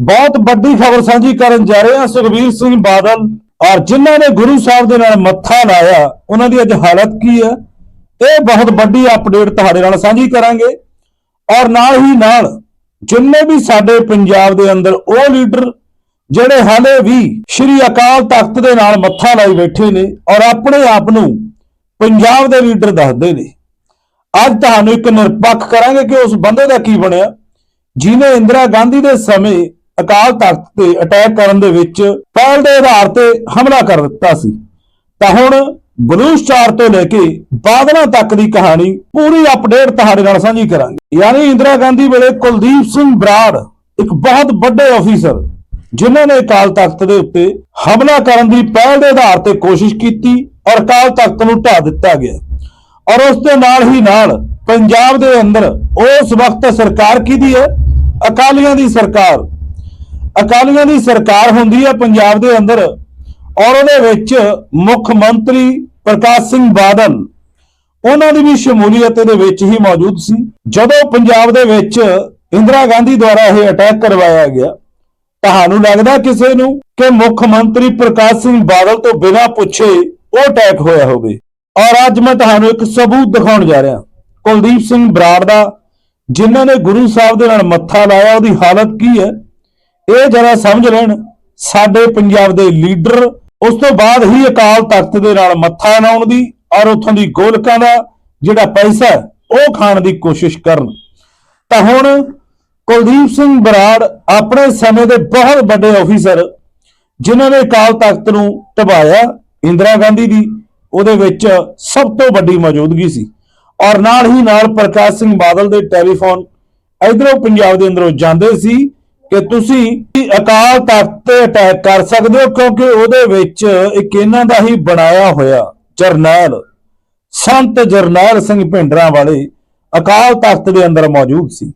ਬਹੁਤ ਵੱਡੀ ਖਬਰ ਸਾਂਝੀ ਕਰਨ ਜਾ ਰਹੇ ਹਾਂ ਸੁਖਬੀਰ ਸਿੰਘ ਬਾਦਲ ਔਰ ਜਿਨ੍ਹਾਂ ਨੇ ਗੁਰੂ ਸਾਹਿਬ ਦੇ ਨਾਲ ਮੱਥਾ ਲਾਇਆ, ਉਹਨਾਂ ਦੀ ਅੱਜ ਹਾਲਤ ਕੀ ਹੈ? ਇਹ ਬਹੁਤ ਵੱਡੀ ਅਪਡੇਟ ਤੁਹਾਡੇ ਨਾਲ ਸਾਂਝੀ ਕਰਾਂਗੇ। ਔਰ ਨਾਲ ਹੀ ਨਾਲ ਜਿੰਨੇ ਵੀ ਸਾਡੇ ਪੰਜਾਬ ਦੇ ਅੰਦਰ ਉਹ ਲੀਡਰ ਜਿਹੜੇ ਹਾਲੇ ਵੀ ਸ਼੍ਰੀ ਅਕਾਲ ਤਖਤ ਦੇ ਨਾਲ ਮੱਥਾ ਲਾਈ ਬੈਠੇ ਨੇ ਔਰ ਆਪਣੇ ਆਪ ਨੂੰ ਪੰਜਾਬ ਦੇ ਲੀਡਰ ਦੱਸਦੇ ਨੇ। ਅੱਜ ਤੁਹਾਨੂੰ ਇੱਕ ਨਿਰਪੱਖ ਕਰਾਂਗੇ ਕਿ ਉਸ ਬੰਦੇ ਦਾ ਕੀ ਬਣਿਆ? ਜਿਨੇ ਇੰਦਰਾ ਗਾਂਧੀ ਦੇ ਸਮੇਂ ਅਕਾਲ ਤਖਤ ਤੇ ਅਟੈਕ ਕਰਨ ਦੇ ਵਿੱਚ ਪਹਿਲ ਦੇ ਆਧਾਰ ਤੇ ਹਮਲਾ ਕਰ ਦਿੱਤਾ ਸੀ। ਤਾਂ ਹੁਣ ਬਲੂ ਤੋਂ ਲੈ ਕੇ ਬਾਦਲਾਂ ਤੱਕ ਦੀ ਕਹਾਣੀ ਪੂਰੀ ਅਪਡੇਟ ਤੁਹਾਡੇ ਨਾਲ ਸਾਂਝੀ ਕਰਾਂਗੇ। ਯਾਨੀ ਇੰਦਰਾ ਗਾਂਧੀ ਵੇਲੇ ਕੁਲਦੀਪ ਸਿੰਘ ਬਰਾੜ, ਇੱਕ ਬਹੁਤ ਵੱਡੇ ਅਫੀਸਰ ਜਿਨ੍ਹਾਂ ਨੇ ਅਕਾਲ ਤਖਤ ਦੇ ਉੱਤੇ ਹਮਲਾ ਕਰਨ ਦੀ ਪਹਿਲ ਦੇ ਆਧਾਰ ਤੇ ਕੋਸ਼ਿਸ਼ ਕੀਤੀ ਔਰ ਅਕਾਲ ਤਖਤ ਨੂੰ ਢਾ ਦਿੱਤਾ ਗਿਆ। ਔਰ ਉਸ ਦੇ ਨਾਲ ਹੀ ਨਾਲ ਪੰਜਾਬ ਦੇ ਅੰਦਰ ਉਸ ਵਕਤ ਸਰਕਾਰ ਕਿਹਦੀ ਹੈ? ਅਕਾਲੀਆਂ ਦੀ ਸਰਕਾਰ ਅਕਾਲੀਆਂ ਦੀ ਸਰਕਾਰ ਹੁੰਦੀ ਹੈ ਪੰਜਾਬ ਦੇ ਅੰਦਰ ਔਰ ਉਹਦੇ ਵਿੱਚ ਮੁੱਖ ਮੰਤਰੀ ਪ੍ਰਕਾਸ਼ ਸਿੰਘ ਬਾਦਲ ਉਹਨਾਂ ਦੀ ਵੀ ਸ਼ਮੂਲੀਅਤ ਇਹਦੇ ਵਿੱਚ ਹੀ ਮੌਜੂਦ ਸੀ। ਜਦੋਂ ਪੰਜਾਬ ਦੇ ਵਿੱਚ ਇੰਦਰਾ ਗਾਂਧੀ ਦੁਆਰਾ ਇਹ ਅਟੈਕ ਕਰਵਾਇਆ ਗਿਆ, ਤੁਹਾਨੂੰ ਲੱਗਦਾ ਕਿਸੇ ਨੂੰ ਕਿ ਮੁੱਖ ਮੰਤਰੀ ਪ੍ਰਕਾਸ਼ ਸਿੰਘ ਬਾਦਲ ਤੋਂ ਬਿਨਾਂ ਪੁੱਛੇ ਉਹ ਅਟੈਕ ਹੋਇਆ ਹੋਵੇ? ਔਰ ਅੱਜ ਮੈਂ ਤੁਹਾਨੂੰ ਇੱਕ ਸਬੂਤ ਦਿਖਾਉਣ ਜਾ ਰਿਹਾ। ਕੁਲਦੀਪ ਸਿੰਘ ਬਰਾੜ ਦਾ, ਜਿਨ੍ਹਾਂ ਨੇ ਗੁਰੂ ਸਾਹਿਬ ਦੇ ਨਾਲ ਮੱਥਾ ਲਾਇਆ, ਉਹਦੀ ਹਾਲਤ ਕੀ ਹੈ? ਇਹ ਜਰਾ ਸਮਝ ਲੈਣ, ਸਾਡੇ ਪੰਜਾਬ ਦੇ ਲੀਡਰ ਉਸ ਤੋਂ ਬਾਅਦ ਹੀ ਅਕਾਲ ਤਖਤ ਦੇ ਨਾਲ ਮੱਥਾ ਲਾਉਣ ਦੀ ਔਰ ਉੱਥੋਂ ਦੀ ਗੋਲਕਾਂ ਦਾ ਜਿਹੜਾ ਪੈਸਾ ਉਹ ਖਾਣ ਦੀ ਕੋਸ਼ਿਸ਼ ਕਰਨ। ਤਾਂ ਹੁਣ ਕੁਲਦੀਪ ਸਿੰਘ ਬਰਾੜ ਆਪਣੇ ਸਮੇਂ ਦੇ ਬਹੁਤ ਵੱਡੇ ਅਫੀਸਰ ਜਿਨ੍ਹਾਂ ਨੇ ਅਕਾਲ ਤਖਤ ਨੂੰ ਟਬਾਇਆ ਇੰਦਰਾ ਗਾਂਧੀ ਦੀ, ਉਹਦੇ ਵਿੱਚ ਸਭ ਤੋਂ ਵੱਡੀ ਮੌਜੂਦਗੀ ਸੀ। ਔਰ ਨਾਲ ਹੀ ਨਾਲ ਪ੍ਰਕਾਸ਼ ਸਿੰਘ ਬਾਦਲ ਦੇ ਟੈਲੀਫੋਨ ਇਧਰੋਂ ਪੰਜਾਬ ਦੇ ਅੰਦਰੋਂ ਜਾਂਦੇ ਸੀ ਕਿ ਤੁਸੀਂ ਅਕਾਲ ਤਖਤ ਤੇ ਅਟੈਕ ਕਰ ਸਕਦੇ ਹੋ, ਕਿਉਂਕਿ ਉਹਦੇ ਵਿੱਚ ਇੱਕ ਇਹਨਾਂ ਦਾ ਹੀ ਬਣਾਇਆ ਹੋਇਆ ਜਰਨੈਲ, ਸੰਤ ਜਰਨੈਲ ਸਿੰਘ ਭਿੰਡਰਾਂ ਵਾਲੇ ਅਕਾਲ ਤਖਤ ਦੇ ਅੰਦਰ ਮੌਜੂਦ ਸੀ।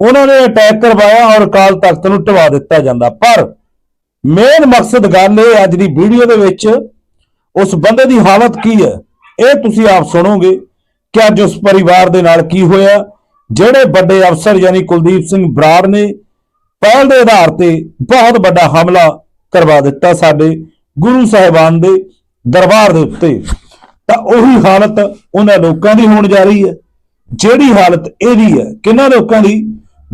ਉਹਨਾਂ ਨੇ ਅਟੈਕ ਕਰਵਾਇਆ ਔਰ ਅਕਾਲ ਤਖਤ ਨੂੰ ਢਵਾ ਦਿੱਤਾ ਜਾਂਦਾ। ਪਰ ਮੇਨ ਮਕਸਦ ਗੱਲ ਇਹ ਅੱਜ ਦੀ ਵੀਡੀਓ ਦੇ ਵਿੱਚ ਉਸ ਬੰਦੇ ਦੀ ਹਾਲਤ ਕੀ ਹੈ, ਇਹ ਤੁਸੀਂ ਆਪ ਸੁਣੋਗੇ ਕਿ ਅੱਜ ਉਸ ਪਰਿਵਾਰ ਦੇ ਨਾਲ ਕੀ ਹੋਇਆ, ਜਿਹੜੇ ਵੱਡੇ ਅਫਸਰ ਯਾਨੀ ਕੁਲਦੀਪ ਸਿੰਘ ਬਰਾੜ ਨੇ ਪਹਿਲ ਦੇ ਆਧਾਰ ਤੇ ਬਹੁਤ ਵੱਡਾ ਹਮਲਾ ਕਰਵਾ ਦਿੱਤਾ ਸਾਡੇ ਗੁਰੂ ਸਾਹਿਬਾਨ ਦੇ ਦਰਬਾਰ ਦੇ ਉੱਤੇ। ਤਾਂ ਉਹੀ ਹਾਲਤ ਉਹਨਾਂ ਲੋਕਾਂ ਦੀ ਹੋਣ ਜਾ ਰਹੀ ਹੈ। ਜਿਹੜੀ ਹਾਲਤ ਇਹਦੀ ਹੈ ਕਿੰਨਾ ਲੋਕਾਂ ਦੀ?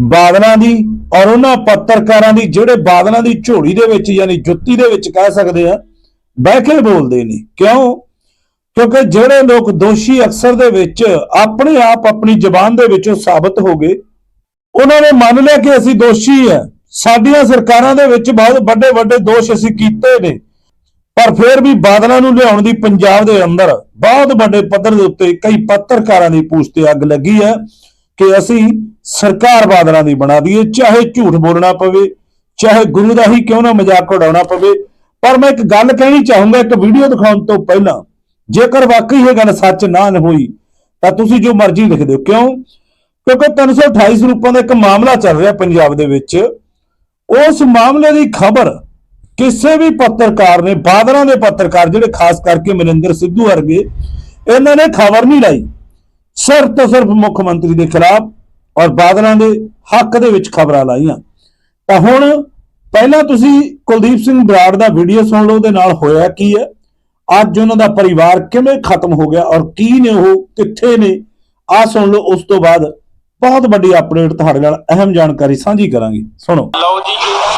ਬਾਦਲਾਂ ਦੀ ਔਰ ਉਹਨਾਂ ਪੱਤਰਕਾਰਾਂ ਦੀ, ਜਿਹੜੇ ਬਾਦਲਾਂ ਦੀ ਝੋਲੀ ਦੇ ਵਿੱਚ ਯਾਨੀ ਜੁੱਤੀ ਦੇ ਵਿੱਚ ਕਹਿ ਸਕਦੇ ਆ, ਬਹਿ ਕੇ ਬੋਲਦੇ ਨੇ। ਕਿਉਂ? ਕਿਉਂਕਿ ਜਿਹੜੇ ਲੋਕ ਦੋਸ਼ੀ ਅਕਸਰ ਦੇ ਵਿੱਚ ਆਪਣੇ ਆਪ ਆਪਣੀ ਜ਼ੁਬਾਨ ਦੇ ਵਿੱਚੋਂ ਸਾਬਤ ਹੋ ਗਏ। ਉਹਨਾਂ ਨੇ ਮੰਨ ਲਿਆ ਕਿ ਅਸੀਂ ਦੋਸ਼ੀ ਆ ਸਾਡੀਆਂ ਸਰਕਾਰਾਂ ਦੇ ਵਿੱਚ ਬਹੁਤ ਵੱਡੇ ਵੱਡੇ ਦੋਸ਼ ਅਸੀਂ ਕੀਤੇ ਨੇ। ਪਰ ਫਿਰ ਵੀ ਬਾਦਲਾਂ ਨੂੰ ਲਿਆਉਣ ਦੀ ਪੰਜਾਬ ਦੇ ਅੰਦਰ ਬਹੁਤ ਵੱਡੇ ਪੱਧਰ ਦੇ ਉੱਤੇ ਕਈ ਪੱਤਰਕਾਰਾਂ ਦੀ ਪੂਛ ਤੇ ਅੱਗ ਲੱਗੀ ਹੈ ਕਿ ਅਸੀਂ ਸਰਕਾਰ ਬਾਦਲਾਂ ਦੀ ਬਣਾ ਦਈਏ, ਚਾਹੇ ਝੂਠ ਬੋਲਣਾ ਪਵੇ, ਚਾਹੇ ਗੁਰੂ ਦਾ ਹੀ ਕਿਉਂ ਨਾ ਮਜ਼ਾਕ ਉਡਾਉਣਾ ਪਵੇ। ਪਰ ਮੈਂ ਇੱਕ ਗੱਲ ਕਹਿਣੀ ਚਾਹੂੰਗਾ, ਇੱਕ ਵੀਡੀਓ ਦਿਖਾਉਣ ਤੋਂ ਪਹਿਲਾਂ, ਜੇਕਰ ਵਾਕਈ ਇਹ ਗੱਲ ਸੱਚ ਨਾ ਹੋਈ, ਤਾਂ ਤੁਸੀਂ ਜੋ ਮਰਜ਼ੀ ਲਿਖ ਦਿਓ। ਕਿਉਂ? ਕਿਉਂਕਿ 328 ਸਰੂਪਾਂ ਦਾ ਇੱਕ ਮਾਮਲਾ ਚੱਲ ਰਿਹਾ ਪੰਜਾਬ ਦੇ ਵਿੱਚ। ਉਸ ਮਾਮਲੇ ਦੀ ਖਬਰ ਕਿਸੇ ਵੀ ਪੱਤਰਕਾਰ ਨੇ, ਬਾਦਲਾਂ ਦੇ ਪੱਤਰਕਾਰ ਜਿਹੜੇ ਖਾਸ ਕਰਕੇ ਮਨਿੰਦਰ ਸਿੱਧੂ ਵਰਗੇ, ਇਹਨਾਂ ਨੇ ਖਬਰ ਨਹੀਂ ਲਾਈ। ਸਿਰਫ ਤੇ ਸਿਰਫ ਮੁੱਖ ਮੰਤਰੀ ਦੇ ਖਿਲਾਫ ਔਰ ਬਾਦਲਾਂ ਦੇ ਹੱਕ ਦੇ ਵਿੱਚ ਖਬਰਾਂ ਲਾਈਆਂ। ਤਾਂ ਹੁਣ ਪਹਿਲਾਂ ਤੁਸੀਂ ਕੁਲਦੀਪ ਸਿੰਘ ਬਰਾੜ ਦਾ ਵੀਡੀਓ ਸੁਣ ਲਓ, ਉਹਦੇ ਨਾਲ ਹੋਇਆ ਕੀ ਹੈ? ਅੱਜ ਉਹਨਾਂ ਦਾ ਪਰਿਵਾਰ ਕਿਵੇਂ ਖਤਮ ਹੋ ਗਿਆ ਔਰ ਕੀ ਨੇ ਉਹ, ਕਿੱਥੇ ਨੇ? ਆ ਸੁਣ ਲਓ, ਉਸ ਤੋਂ ਬਾਅਦ ਬਹੁਤ ਵੱਡੀ ਅਪਡੇਟ ਤੁਹਾਡੇ ਨਾਲ ਅਹਿਮ ਜਾਣਕਾਰੀ ਸਾਂਝੀ ਕਰਾਂਗੇ। ਸੁਣੋ। ਲਓ ਜੀ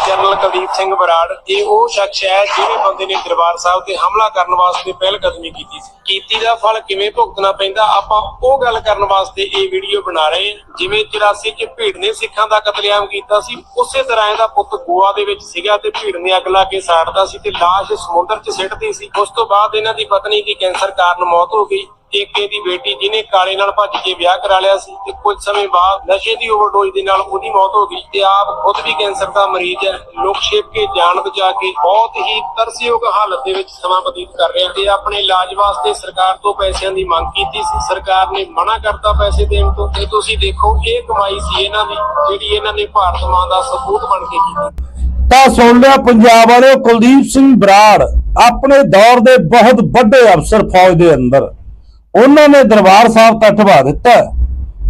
ਜਨਰਲ ਕੁਲਦੀਪ ਸਿੰਘ ਬਰਾੜ, ਇਹ ਉਹ ਸ਼ਖਸ ਹੈ ਜਿਹੜੇ ਬੰਦੇ ਨੇ ਦਰਬਾਰ ਸਾਹਿਬ ਤੇ ਹਮਲਾ ਕਰਨ ਵਾਸਤੇ ਪਹਿਲ ਕਦਮੀ ਕੀਤੀ ਸੀ। ਕੀਤੀ ਦਾ ਫਲ ਕਿਵੇਂ ਭੁਗਤਣਾ ਪੈਂਦਾ, ਆਪਾਂ ਉਹ ਗੱਲ ਕਰਨ ਵਾਸਤੇ ਇਹ ਵੀਡੀਓ ਬਣਾ ਰਹੇ ਹਾਂ। ਜਿਵੇਂ 84 ਚ ਭੀੜ ਨੇ ਸਿੱਖਾਂ ਦਾ ਕਤਲੇਆਮ ਕੀਤਾ ਸੀ, ਉਸੇ ਤਰ੍ਹਾਂ ਇਹਦਾ ਪੁੱਤ ਗੋਆ ਦੇ ਵਿੱਚ ਸੀਗਾ ਤੇ ਭੀੜ ਨੇ ਅੱਗ ਲਾ ਕੇ ਸਾੜਦਾ ਸੀ ਤੇ ਲਾਸ਼ ਸਮੁੰਦਰ 'ਚ ਸਿੱਟਦੀ ਸੀ। ਉਸ ਤੋਂ ਬਾਅਦ ਇਹਨਾਂ ਦੀ ਪਤਨੀ ਦੀ ਕੈਂਸਰ ਕਾਰਨ ਮੌਤ ਹੋ ਗਈ। ਇੱਕ ਇਹਦੀ ਬੇਟੀ ਜਿਹਨੇ ਕਾਲੇ ਨਾਲ ਭੱਜ ਕੇ ਵਿਆਹ ਕਰਾ ਲਿਆ ਸੀ ਤੇ ਕੁਝ ਸਮੇਂ ਬਾਅਦ ਨਸ਼ੇ ਦੀ ਓਵਰਡੋਜ਼ ਦੇ ਨਾਲ ਉਹਦੀ ਮੌਤ ਹੋ ਗਈ ਤੇ ਆਪ ਖੁਦ ਵੀ ਕੈਂਸਰ ਦਾ ਮਰੀਜ਼ ਹੈ। ਲੋਕ ਛੇਪ ਕੇ ਜਾਨ ਬਚਾ ਕੇ ਬਹੁਤ ਹੀ ਤਰਸਯੋਗ ਹਾਲਤ ਦੇ ਵਿੱਚ ਸਮਾਂ ਬਤੀਤ ਕਰ ਰਿਹਾ ਤੇ ਆਪਣੇ ਇਲਾਜ ਵਾਸਤੇ ਸਰਕਾਰ ਤੋਂ ਪੈਸਿਆਂ ਦੀ ਮੰਗ ਕੀਤੀ ਸੀ। ਸਰਕਾਰ ਨੇ ਮਨਾ ਕਰਤਾ ਪੈਸੇ ਦੇਣ ਤੋਂ ਤੇ ਤੁਸੀਂ ਦੇਖੋ, ਇਹ ਕਮਾਈ ਸੀ ਇਹਨਾਂ ਦੀ, ਜਿਹੜੀ ਇਹਨਾਂ ਨੇ ਭਾਰਤ ਮਾਂ ਦਾ ਸਬੂਤ ਬਣ ਕੇ ਕੀਤੀ। ਤਾਂ ਸੁਣ ਲਿਆ ਪੰਜਾਬ ਵਾਲਿਓ, ਕੁਲਦੀਪ ਸਿੰਘ ਬਰਾੜ ਆਪਣੇ ਦੌਰ ਦੇ ਬਹੁਤ ਵੱਡੇ ਅਫਸਰ ਫੌਜ ਦੇ ਅੰਦਰ। ਉਹਨਾਂ ਨੇ ਦਰਬਾਰ ਸਾਹਿਬ ਤੱਕ ਢਵਾ ਦਿੱਤਾ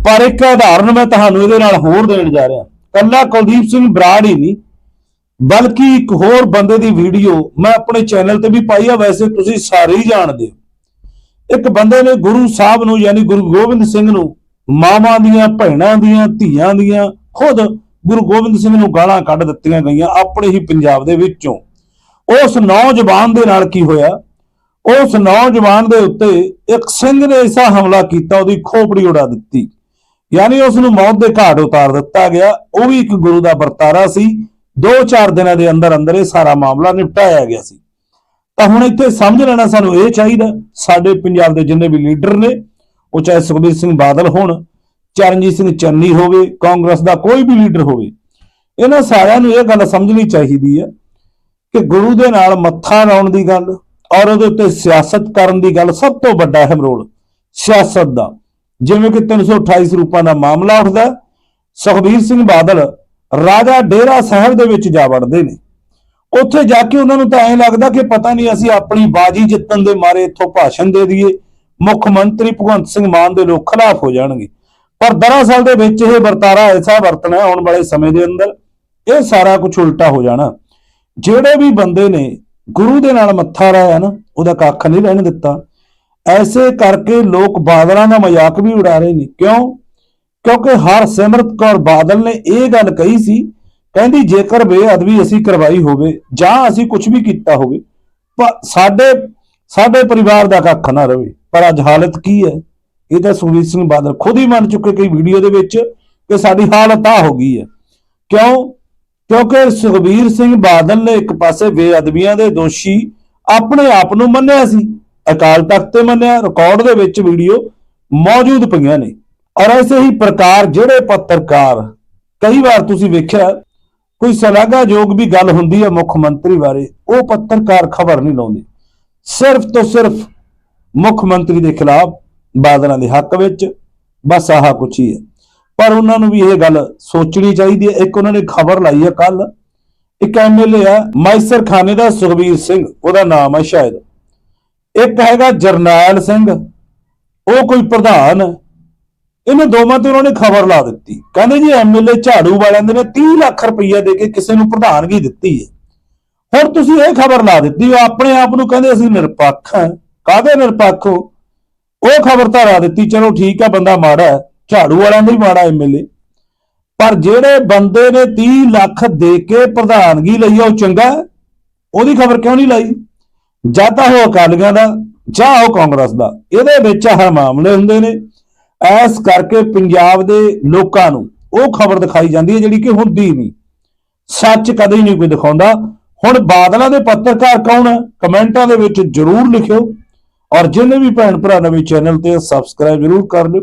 ਪਰ ਇੱਕ ਉਦਾਹਰਨ ਮੈਂ ਤੁਹਾਨੂੰ ਇਹਦੇ ਨਾਲ ਹੋਰ ਦੇਣ ਜਾ ਰਿਹਾ। ਕੱਲਾ ਕੁਲਦੀਪ ਸਿੰਘ ਬਰਾੜ ਹੀ ਨਹੀਂ, ਬਲਕਿ ਇੱਕ ਹੋਰ ਬੰਦੇ ਦੀ ਵੀਡੀਓ ਮੈਂ ਆਪਣੇ ਚੈਨਲ ਤੇ ਵੀ ਪਾਈ ਆ, ਵੈਸੇ ਤੁਸੀਂ ਸਾਰੇ ਹੀ ਜਾਣਦੇ ਹੋ। ਇੱਕ ਬੰਦੇ ਨੇ ਗੁਰੂ ਸਾਹਿਬ ਨੂੰ, ਯਾਨੀ ਗੁਰੂ ਗੋਬਿੰਦ ਸਿੰਘ ਨੂੰ, ਮਾਵਾਂ ਦੀਆਂ, ਭੈਣਾਂ ਦੀਆਂ, ਧੀਆਂ ਦੀਆਂ, ਖੁਦ ਗੁਰੂ ਗੋਬਿੰਦ ਸਿੰਘ ਨੂੰ ਗਾਲਾਂ ਕੱਢ ਦਿੱਤੀਆਂ ਗਈਆਂ ਆਪਣੇ ਹੀ ਪੰਜਾਬ ਦੇ ਵਿੱਚੋਂ। ਉਸ ਨੌਜਵਾਨ ਦੇ ਨਾਲ ਕੀ ਹੋਇਆ? ਉਸ ਨੌਜਵਾਨ ਦੇ ਉੱਤੇ ਇੱਕ ਸਿੰਘ ਨੇ ਐਸਾ ਹਮਲਾ ਕੀਤਾ, ਉਹਦੀ ਖੋਪੜੀ ਉਡਾ ਦਿੱਤੀ। ਯਾਨੀ ਉਸ ਨੂੰ ਮੌਤ ਦੇ ਘਾਟ ਉਤਾਰ ਦਿੱਤਾ ਗਿਆ। ਉਹ ਵੀ ਇੱਕ ਗੁਰੂ ਦਾ ਵਰਤਾਰਾ ਸੀ। 2-4 ਦਿਨਾਂ ਦੇ ਅੰਦਰ ਅੰਦਰ ਇਹ ਸਾਰਾ ਮਾਮਲਾ ਨਿਪਟਾਇਆ ਗਿਆ ਸੀ। ਤਾਂ ਹੁਣ ਇੱਥੇ ਸਮਝ ਲੈਣਾ ਸਾਨੂੰ ਇਹ ਚਾਹੀਦਾ, ਸਾਡੇ ਪੰਜਾਬ ਦੇ ਜਿੰਨੇ ਵੀ ਲੀਡਰ ਨੇ, ਉਹ ਚਾਹੇ ਸੁਖਬੀਰ ਸਿੰਘ ਬਾਦਲ ਹੋਣ, ਚਰਨਜੀਤ ਸਿੰਘ ਚੰਨੀ ਹੋਵੇ, ਕਾਂਗਰਸ ਦਾ ਕੋਈ ਵੀ ਲੀਡਰ ਹੋਵੇ, ਇਹਨਾਂ ਸਾਰਿਆਂ ਨੂੰ ਇਹ ਗੱਲ ਸਮਝਣੀ ਚਾਹੀਦੀ ਹੈ ਕਿ ਗੁਰੂ ਦੇ ਨਾਲ ਮੱਥਾ ਲਾਉਣ ਦੀ ਗੱਲ ਔਰ ਉਹਦੇ ਉੱਤੇ ਸਿਆਸਤ ਕਰਨ ਦੀ ਗੱਲ ਸਭ ਤੋਂ ਵੱਡਾ ਅਹਿਮ ਰੋਲ ਸਿਆਸਤ ਦਾ। ਜਿਵੇਂ ਕਿ 328 ਸਰੂਪਾਂ ਦਾ ਮਾਮਲਾ ਉੱਠਦਾ ਸੁਖਬੀਰ ਸਿੰਘ ਬਾਦਲ ਰਾਜਾ ਡੇਰਾ ਸਾਹਿਬ ਦੇ ਵਿੱਚ ਜਾ ਵੜਦੇ ਨੇ। ਉੱਥੇ ਜਾ ਕੇ ਉਹਨਾਂ ਨੂੰ ਤਾਂ ਐਂ ਲੱਗਦਾ ਕਿ ਪਤਾ ਨਹੀਂ ਅਸੀਂ ਆਪਣੀ ਬਾਜੀ ਜਿੱਤਣ ਦੇ ਮਾਰੇ ਇੱਥੋਂ ਭਾਸ਼ਣ ਦੇ ਦਈਏ, ਮੁੱਖ ਮੰਤਰੀ ਭਗਵੰਤ ਸਿੰਘ ਮਾਨ ਦੇ ਲੋਕ ਖਿਲਾਫ ਹੋ ਜਾਣਗੇ। ਪਰ ਦਰਅਸਲ ਦੇ ਵਿੱਚ ਇਹ ਵਰਤਾਰਾ ਐਸਾ ਵਰਤਣਾ ਆਉਣ ਵਾਲੇ ਸਮੇਂ ਦੇ ਅੰਦਰ, ਇਹ ਸਾਰਾ ਕੁਝ ਉਲਟਾ ਹੋ ਜਾਣਾ। ਜਿਹੜੇ ਵੀ ਬੰਦੇ ਨੇ ਗੁਰੂ ਦੇ ਨਾਲ ਮੱਥਾ ਲਾਇਆ ਨਾ, ਉਹਦਾ ਕੱਖ ਨਹੀਂ ਰਹਿਣ ਦਿੱਤਾ। ਐਸੇ ਕਰਕੇ ਲੋਕ ਬਾਦਲਾਂ ਦਾ ਮਜ਼ਾਕ ਵੀ ਉਡਾ ਰਹੇ ਨੇ। ਕਿਉਂ? ਕਿਉਂਕਿ ਹਰਸਿਮਰਤ ਕੌਰ ਬਾਦਲ ਨੇ ਇਹ ਗੱਲ ਕਹੀ ਸੀ, ਕਹਿੰਦੀ ਜੇਕਰ ਬੇਅਦਬੀ ਅਸੀਂ ਕਰਵਾਈ ਹੋਵੇ, ਜਾਂ ਅਸੀਂ ਕੁਝ ਵੀ ਕੀਤਾ ਹੋਵੇ, ਪਰ ਸਾਡੇ ਸਾਡੇ ਪਰਿਵਾਰ ਦਾ ਕੱਖ ਨਾ ਰਵੇ। ਪਰ ਅੱਜ ਹਾਲਤ ਕੀ ਹੈ? ਇਹ ਤਾਂ ਸੁਖਬੀਰ ਸਿੰਘ ਬਾਦਲ ਖੁਦ ਹੀ ਮੰਨ ਚੁੱਕੇ ਕਈ ਵੀਡੀਓ ਦੇ ਵਿੱਚ ਕਿ ਸਾਡੀ ਹਾਲਤ ਆ ਹੋ ਗਈ ਹੈ। ਕਿਉਂ? ਕਿਉਂਕਿ ਸੁਖਬੀਰ ਸਿੰਘ ਬਾਦਲ ਨੇ ਇੱਕ ਪਾਸੇ ਬੇਅਦਬੀਆਂ ਦੇ ਦੋਸ਼ੀ ਆਪਣੇ ਆਪ ਨੂੰ ਮੰਨਿਆ ਸੀ, ਅਕਾਲ ਤਖਤ ਤੇ ਮੰਨਿਆ ਰਿਕਾਰਡ ਦੇ ਵਿੱਚ ਵੀਡੀਓ ਮੌਜੂਦ ਪਈਆਂ ਨੇ। ਔਰ ਐਸੇ ਹੀ ਪ੍ਰਕਾਰ ਜਿਹੜੇ ਪੱਤਰਕਾਰ, ਕਈ ਵਾਰ ਤੁਸੀਂ ਵੇਖਿਆ, ਕੋਈ ਸ਼ਲਾਘਾਯੋਗ ਵੀ ਗੱਲ ਹੁੰਦੀ ਹੈ ਮੁੱਖ ਮੰਤਰੀ ਬਾਰੇ, ਉਹ ਪੱਤਰਕਾਰ ਖਬਰ ਨਹੀਂ ਲਾਉਂਦੇ। ਸਿਰਫ ਤੋਂ ਸਿਰਫ ਮੁੱਖ ਮੰਤਰੀ ਦੇ ਖਿਲਾਫ ਬਾਦਲਾਂ ਦੇ ਹੱਕ ਵਿੱਚ ਬਸ ਆਹ ਕੁਛ ਹੀ ਹੈ। ਪਰ ਉਹਨਾਂ ਨੂੰ ਵੀ ਇਹ ਗੱਲ ਸੋਚਣੀ ਚਾਹੀਦੀ ਹੈ। ਇੱਕ ਉਹਨਾਂ ਨੇ ਖਬਰ ਲਾਈ ਹੈ ਕੱਲ ਇੱਕ ਐਮਐਲਏ ਆ ਮਾਈਸਰ ਖਾਨੇ ਦਾ ਸੁਖਬੀਰ ਸਿੰਘ, ਉਹਦਾ ਨਾਮ ਹੈ ਸ਼ਾਇਦ। ਇੱਕ ਹੈਗਾ ਜਰਨੈਲ ਸਿੰਘ, ਉਹ ਕੋਈ ਪ੍ਰਧਾਨ। ਇਹਨਾਂ ਦੋਵਾਂ ਤੇ ਉਹਨਾਂ ਨੇ ਖਬਰ ਲਾ ਦਿੱਤੀ। ਕਹਿੰਦੇ ਜੀ ਐਮਐਲਏ ਝਾੜੂ ਵਾਲਿਆਂ ਦੇ ਨੇ 30 ਲੱਖ ਰੁਪਈਆ ਦੇ ਕੇ ਕਿਸੇ ਨੂੰ ਪ੍ਰਧਾਨਗੀ ਦਿੱਤੀ ਹੈ। ਹੁਣ ਤੁਸੀਂ ਇਹ ਖਬਰ ਲਾ ਦਿੱਤੀ, ਉਹ ਆਪਣੇ ਆਪ ਨੂੰ ਕਹਿੰਦੇ ਅਸੀਂ ਨਿਰਪੱਖ ਹਾਂ। ਕਾਹਦੇ ਨਿਰਪੱਖ ਹੋ? ਉਹ ਖਬਰ ਤਾਂ ਲਾ ਦਿੱਤੀ, ਚਲੋ ਠੀਕ ਆ ਬੰਦਾ ਮਾੜਾ ਹੈ। ਝਾੜੂ ਵਾਲਿਆਂ ਦਾ ਹੀ ਮਾੜਾ ਐਮਐਲਏ ਪਰ ਜਿਹੜੇ ਬੰਦੇ ਨੇ 30 ਲੱਖ ਦੇ ਕੇ ਪ੍ਰਧਾਨਗੀ ਲਈ ਆ, ਉਹ ਚੰਗਾ ਹੈ? ਉਹਦੀ ਖਬਰ ਕਿਉਂ ਨਹੀਂ ਲਾਈ? ਜਾਂ ਤਾਂ ਉਹ ਅਕਾਲੀਆਂ ਦਾ, ਜਾਂ ਉਹ ਕਾਂਗਰਸ ਦਾ। ਇਹਦੇ ਵਿੱਚ ਆਹ ਮਾਮਲੇ ਹੁੰਦੇ ਨੇ। ਐਸ ਕਰਕੇ ਪੰਜਾਬ ਦੇ ਲੋਕਾਂ ਨੂੰ ਉਹ ਖਬਰ ਦਿਖਾਈ ਜਾਂਦੀ ਹੈ, ਜਿਹੜੀ ਕਿ ਹੁੰਦੀ ਨਹੀਂ। ਸੱਚ ਕਦੇ ਨਹੀਂ ਕੋਈ ਦਿਖਾਉਂਦਾ। ਹੁਣ ਬਾਦਲਾਂ ਦੇ ਪੱਤਰਕਾਰ ਕੌਣ ਹੈ? ਕਮੈਂਟਾਂ ਦੇ ਵਿੱਚ ਜਰੂਰ ਲਿਖਿਓ। ਔਰ ਜਿੰਨੇ ਵੀ ਭੈਣ ਭਰਾ ਨਵੇਂ ਚੈਨਲ ਤੇ ਸਬਸਕ੍ਰਾਈਬ ਜਰੂਰ ਕਰ ਲਿਓ।